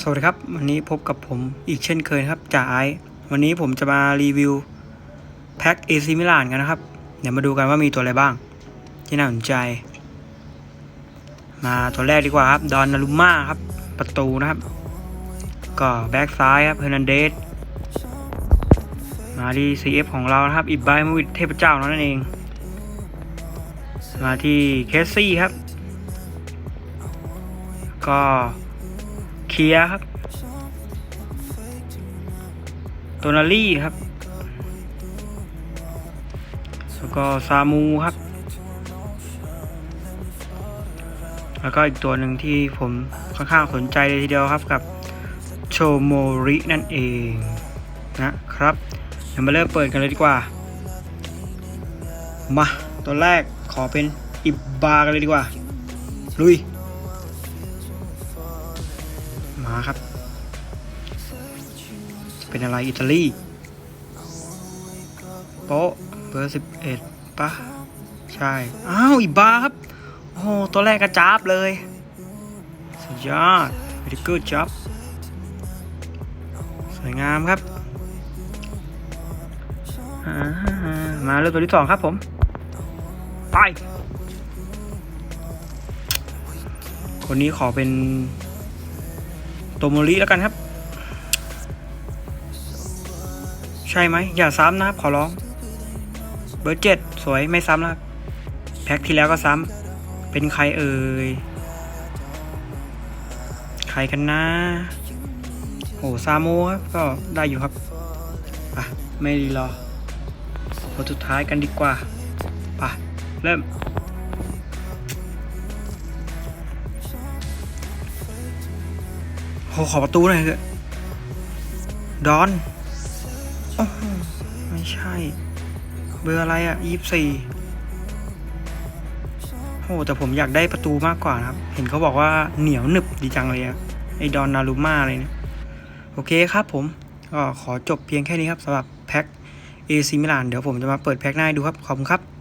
สวัสดีครับ วันนี้พบกับผมอีกเช่นเคยครับจ่าไอวันนี้ผมจะมารีวิวแพ็คเอซิมิลานกันนะครับ เดี๋ยวมาดูกันว่ามีตัวอะไรบ้าง ที่น่าสนใจ มาตัวแรกดีกว่าครับ ดอนนารุม่าครับ ประตูนะครับ ก็แบ็กซ้ายครับเฮนันเดสมาที่ CF ของเรานะครับ อิบไบมูวิดเทพเจ้านั่นเอง มาที่เคสซี่ครับ ก็ เคลียครับโตนาลี่ครับแล้วก็ซามูครับ แล้วก็อีกตัวหนึ่งที่ผมค่อนข้างสนใจเลยทีเดียวครับกับโชโมรินั่นเองนะครับเดี๋ยวมาเริ่มเปิดกันเลยดีกว่า มาตัวแรกขอเป็นอิบบากันเลยดีกว่า ลุยาครับ เป็นอะไรอิตาลีโป๊ะเบอร์สิบเอ็ดปะใช่ อ้าวอิบาครับ โอ้ตัวแรกกระจับเลย สุดยอด very good job สวยงามครับามาเริ่มตัวที่สองครับผม ไป คนนี้ขอเป็น โตโมริแล้วกันครับ ใช่ไหมอย่าซ้ำนะครับ ขอร้อง เบอร์เจ็ดสวยไม่ซ้ำแล้วแพ็คที่แล้วก็ซ้ำเป็นใครเอ่ย ใครกันนะโอ้ซาโมครับ ก็ได้อยู่ครับอะไม่รีรอตัวสุดท้ายกันดีกว่าไปเริ่ม โหขอประตูหน่อยเถอะดอนโอ้ไม่ใช่ เบอร์อะไรอะยี่สี่โหแต่ผมอยากได้ประตูมากกว่านะครับ เห็นเขาบอกว่าเหนียวหนึบดีจังเลยอะไอดอนนารุม่าเลยเนี่ยโอเคครับผม ก็ขอจบเพียงแค่นี้ครับสำหรับแพ็คเอซิมิลาน เดี๋ยวผมจะมาเปิดแพ็คหน้าดูครับ ขอบคุณครับ